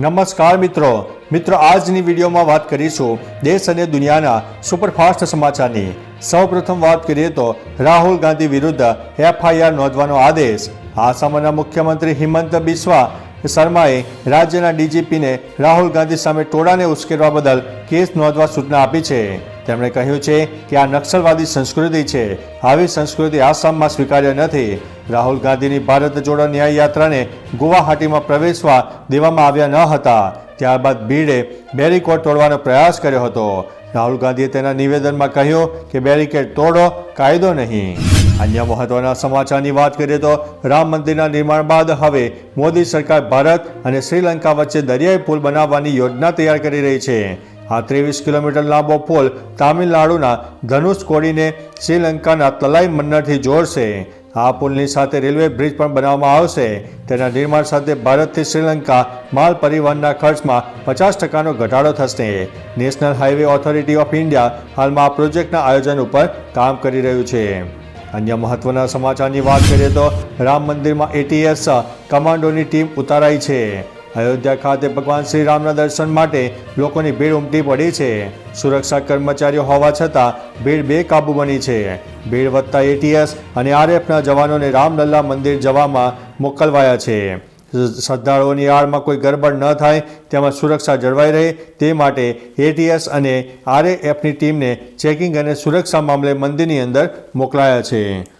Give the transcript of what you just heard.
નમસ્કાર મિત્રો. મિત્રો, આજની વિડીયોમાં વાત કરીશું દેશ અને દુનિયાના સુપરફાસ્ટ સમાચારની. સૌપ્રથમ વાત કરીએ તો રાહુલ ગાંધી વિરુદ્ધ એફઆઈઆર નોંધવાનો આદેશ. આસામના મુખ્યમંત્રી હિમંત બિસ્વા શર્માએ રાજ્યના ડીજીપીને રાહુલ ગાંધી સામે ટોળાને ઉશ્કેરવા બદલ કેસ નોંધવા સૂચના આપી છે. તેમણે કહ્યું છે કે આ નક્સલવાદી સંસ્કૃતિ છે. આવી સંસ્કૃતિ આસામમાં સ્વીકાર્ય નથી. રાહુલ ગાંધીની ભારત જોડો ન્યાય યાત્રાને ગુવાહાટીમાં પ્રવેશવા દેવામાં આવ્યા ન હતા. ત્યારબાદ ભીડે બેરિકોડ તોડવાનો પ્રયાસ કર્યો હતો. રાહુલ ગાંધીએ તેના નિવેદનમાં કહ્યું કે બેરિકેડ તોડો, કાયદો નહીં. અન્ય મહત્વના સમાચારની વાત કરીએ તો રામ મંદિરના નિર્માણ બાદ હવે મોદી સરકાર ભારત અને શ્રીલંકા વચ્ચે દરિયાઈ પુલ બનાવવાની યોજના તૈયાર કરી રહી છે. આ ત્રેવીસ કિલોમીટર લાંબો પુલ તામિલનાડુના ધનુષકોડીને શ્રીલંકાના તલાઈ મન્નરથી જોડશે. આ પુલની સાથે રેલવે બ્રિજ પણ બનાવવામાં આવશે. તેના નિર્માણ સાથે ભારતથી શ્રીલંકા માલ પરિવહનના ખર્ચમાં પચાસ ટકાનો ઘટાડો થશે. National highway authority of India હાલમાં આ પ્રોજેક્ટના આયોજન ઉપર કામ કરી રહ્યું છે. અન્ય મહત્વના સમાચારની વાત કરીએ તો રામ મંદિરમાં એટીએસ કમાન્ડોની ટીમ ઉતારાઈ છે. અયોધ્યા ખાતે ભગવાન શ્રી રામના દર્શન માટે લોકોની ભીડ ઉમટી પડી છે. સુરક્ષા કર્મચારીઓ હોવા છતાં ભીડ બેકાબુ બની છે. ભીડ વધતા એટીએસ અને આરએફના જવાનોને રામલલ્લા મંદિર જવામાં મોકલવાયા છે. શ્રદ્ધાળુઓની આડમાં કોઈ ગરબડ ન થાય, તેમાં સુરક્ષા જળવાઈ રહે, તે માટે એટીએસ અને આરએએફની ટીમને ચેકિંગ અને સુરક્ષા મામલે મંદિરની અંદર મોકલાયા છે.